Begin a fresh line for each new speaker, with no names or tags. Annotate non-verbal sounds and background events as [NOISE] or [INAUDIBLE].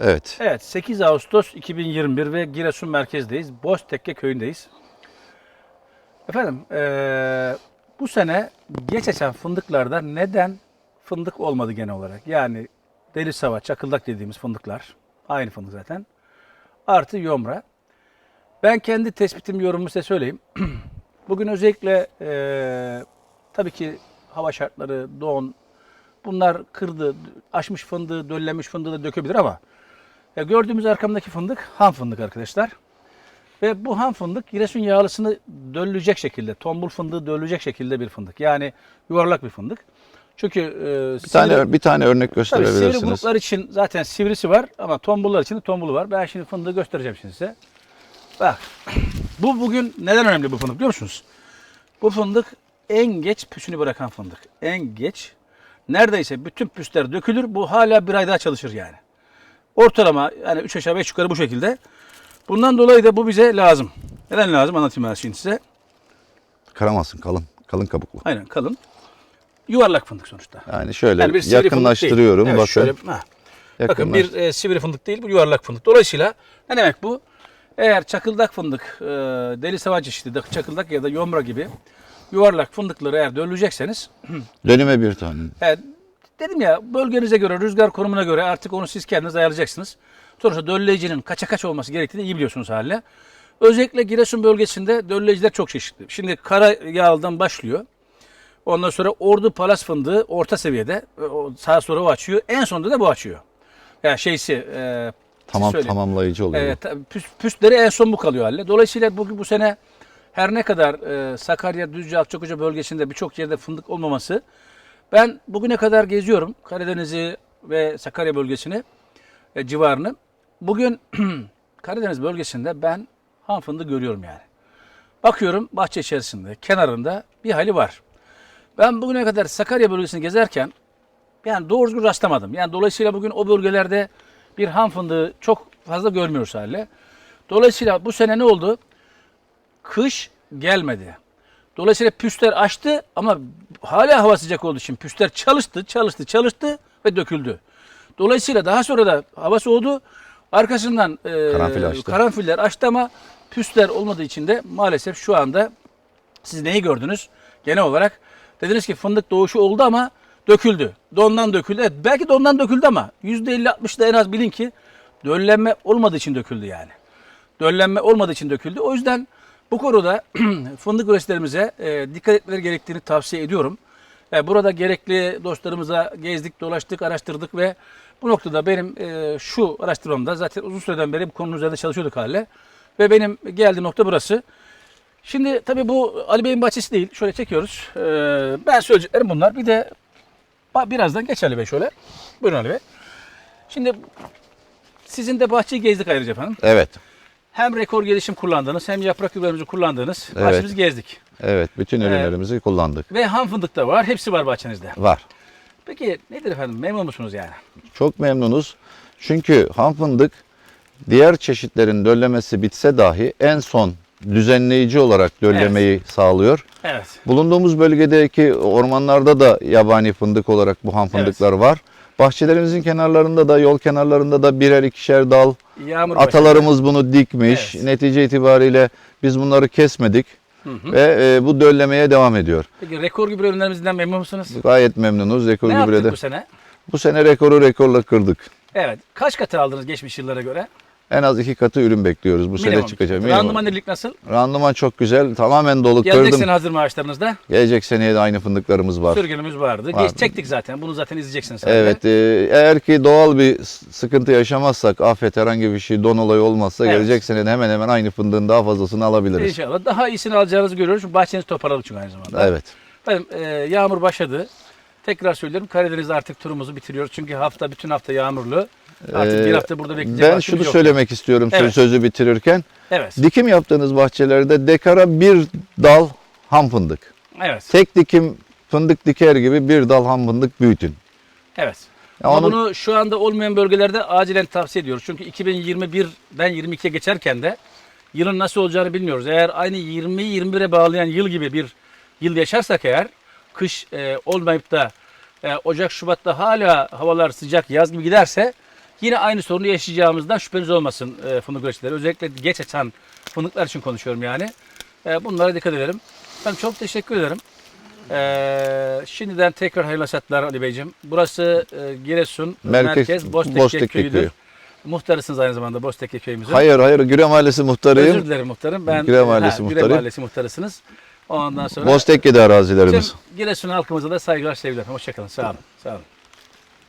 Evet.
Evet 8 Ağustos 2021 ve Giresun merkezdeyiz. Boztekke köyündeyiz. Efendim eee, bu sene geç açan fındıklarda neden fındık olmadı genel olarak? Yani deli sava, çakıldak dediğimiz fındıklar. Aynı fındık zaten. Artı yomra. Ben kendi tespitim yorumumu size söyleyeyim. [CLEARS THROAT] Bugün özellikle eee, tabii ki hava şartları, don, bunlar kırdı, aşmış fındığı, döllenmiş fındığı da dökebilir ama ya gördüğümüz arkamdaki fındık ham fındık arkadaşlar. Ve bu ham fındık Giresun yağlısını dölleyecek şekilde, tombul fındığı dölleyecek şekilde bir fındık. Yani yuvarlak bir fındık. Çünkü e,
Bir tane bir tane örnek
tabii sivri
gösterebilirsiniz.
gruplar için zaten sivrisi var ama tombullar için de tombulu var. Ben şimdi fındığı göstereceğim şimdi size. Bak bu bugün neden önemli bu fındık biliyor musunuz? Bu fındık en geç püsünü bırakan fındık. En geç. Neredeyse bütün püsler dökülür. Bu hala bir ay daha çalışır yani. Ortalama yani 3 aşağı 5 yukarı bu şekilde. Bundan dolayı da bu bize lazım. Neden lazım anlatayım ben şimdi size.
Karamasın kalın. Kalın kabuklu.
Aynen kalın. Yuvarlak fındık sonuçta.
Yani şöyle
Yani bir
yakınlaştırıyorum.
Evet,
bakın.
şöyle, ha. Bakın bir e, sivri fındık değil bu yuvarlak fındık. Dolayısıyla ne demek bu? Eğer çakıldak fındık, e, deli savan çeşidi, çakıldak ya da yomra gibi yuvarlak fındıkları eğer dölleyecekseniz [CLEARS THROAT]
Dönüme bir tane.
e, dedim ya bölgenize göre, rüzgar konumuna göre artık onu siz kendiniz ayarlayacaksınız. Sonuçta dölleyicinin kaça kaç olması gerektiğini iyi biliyorsunuz haliyle. Özellikle Giresun bölgesinde dölleyiciler çok çeşitli. Şimdi kara yağlıdan başlıyor. Ondan sonra Ordu Palas fındığı orta seviyede. Sağa sonra o açıyor. En sonunda da bu açıyor. Yani şeysi e,
Tamam
söyleyeyim.
tamamlayıcı oluyor.
Evet, püs, püsleri en son bu kalıyor halle. Dolayısıyla bugün bu sene her ne kadar e, Sakarya, Düzce, Akçakoca bölgesinde birçok yerde fındık olmaması ben bugüne kadar geziyorum Karadeniz'i ve Sakarya bölgesini e, civarını. Bugün [CLEARS THROAT] Karadeniz bölgesinde ben ham fındığı görüyorum yani. Bakıyorum bahçe içerisinde, kenarında bir hali var. Ben bugüne kadar Sakarya bölgesini gezerken yani doğru düzgün rastlamadım. Yani dolayısıyla bugün o bölgelerde bir ham fındığı çok fazla görmüyoruz hale. Dolayısıyla bu sene ne oldu? Kış gelmedi. Dolayısıyla püsler açtı ama hala hava sıcak olduğu için püsler çalıştı, çalıştı, çalıştı ve döküldü. Dolayısıyla daha sonra da hava soğudu. Arkasından e,
Karanfil açtı.
karanfiller açtı ama püsler olmadığı için de maalesef şu anda siz neyi gördünüz? Genel olarak dediniz ki fındık doğuşu oldu ama döküldü. Dondan döküldü. Evet, belki dondan döküldü ama %50-60 da en az bilin ki döllenme olmadığı için döküldü yani. Döllenme olmadığı için döküldü. O yüzden bu konuda [CLEARS THROAT] fındık üreticilerimize e, dikkat etmeleri gerektiğini tavsiye ediyorum. E, burada gerekli dostlarımıza gezdik, dolaştık, araştırdık ve bu noktada benim e, şu araştırmamda zaten uzun süreden beri bu konunun üzerinde çalışıyorduk hale. Ve benim geldiğim nokta burası. Şimdi tabii bu Ali Bey'in bahçesi değil. Şöyle çekiyoruz. Ee, ben söyleyeceklerim bunlar. Bir de birazdan geç Ali Bey şöyle. Buyurun Ali Bey. Şimdi sizin de bahçeyi gezdik ayrıca efendim.
Evet.
Hem rekor gelişim kullandığınız hem yaprak gübrelerimizi kullandığınız
Evet.
bahçemizi gezdik.
Evet. Bütün ürünlerimizi kullandık.
Ve ham fındık da var. Hepsi var bahçenizde.
Var.
Peki nedir efendim? Memnun musunuz yani?
Çok memnunuz. Çünkü ham fındık diğer çeşitlerin döllemesi bitse dahi en son düzenleyici olarak döllemeyi sağlıyor.
Evet.
Bulunduğumuz bölgedeki ormanlarda da yabani fındık olarak bu ham fındıklar var. Bahçelerimizin kenarlarında da yol kenarlarında da birer ikişer dal.
Yağmur.
Atalarımız bunu dikmiş.
Evet.
Netice itibariyle biz bunları kesmedik
Hı hı.
ve e, bu döllemeye devam ediyor.
Peki rekor gübre ürünlerimizden memnun musunuz?
Gayet memnunuz rekor
ne yaptık
gübrede.
bu sene?
Bu sene rekoru rekorla kırdık.
Evet. Kaç katı aldınız geçmiş yıllara göre?
En az iki katı ürün bekliyoruz bu sene
Minimum.
çıkacak. Minimum.
Randıman iyilik nasıl?
Randıman çok güzel. Tamamen dolu
Gelecek
kırdım.
sene hazır maaşlarınızda.
Gelecek seneye de aynı fındıklarımız var.
Sürgünümüz vardı.
Var.
Geç çektik zaten. Bunu zaten izleyeceksiniz.
Evet, e, eğer ki doğal bir s- sıkıntı yaşamazsak, afet herhangi bir şey, don olayı olmazsa
Evet.
gelecek sene de hemen hemen aynı fındığın daha fazlasını alabiliriz.
İnşallah. Daha iyisini alacağınızı görüyoruz. Çünkü bahçeniz toparladı çünkü aynı zamanda.
Evet.
Efendim, e, yağmur başladı. Tekrar söylüyorum Karadeniz'de artık turumuzu bitiriyoruz. Çünkü hafta bütün hafta yağmurlu. Artık
Ee,
bir hafta burada bekleyecek
Ben şunu
yok.
söylemek istiyorum
Evet.
sözü bitirirken.
Evet.
Dikim yaptığınız bahçelerde dekara bir dal ham fındık.
Evet.
Tek dikim fındık diker gibi bir dal ham fındık büyütün.
Evet.
Ya
Ama
onun-
bunu şu anda olmayan bölgelerde acilen tavsiye ediyoruz. Çünkü 2021'den 22'ye geçerken de yılın nasıl olacağını bilmiyoruz. Eğer aynı 20'yi 21'e bağlayan yıl gibi bir yıl yaşarsak eğer kış e, olmayıp da e, Ocak Şubat'ta hala havalar sıcak yaz gibi giderse yine aynı sorunu yaşayacağımızdan şüpheniz olmasın e, fındık üreticileri. Özellikle geç açan fındıklar için konuşuyorum yani. E, bunlara dikkat edelim. Ben çok teşekkür ederim. E, şimdiden tekrar hayırlı hasatlar Ali Beyciğim. Burası e, Giresun
Merkez-
Merkez, Boztekke,
Boztekke
Köyü'dür.
Köyü.
Muhtarısınız aynı zamanda Boztekke Köyümüzün.
Hayır hayır Güre Mahallesi muhtarıyım.
Özür dilerim muhtarım. Ben
Güre Mahallesi
Güre
muhtarıyım.
Mahallesi muhtarısınız. Ondan sonra
Boztekke'de arazilerimiz.
Giresun halkımıza da saygılar sevgiler. Hoşçakalın. Sağ olun. Sağ olun.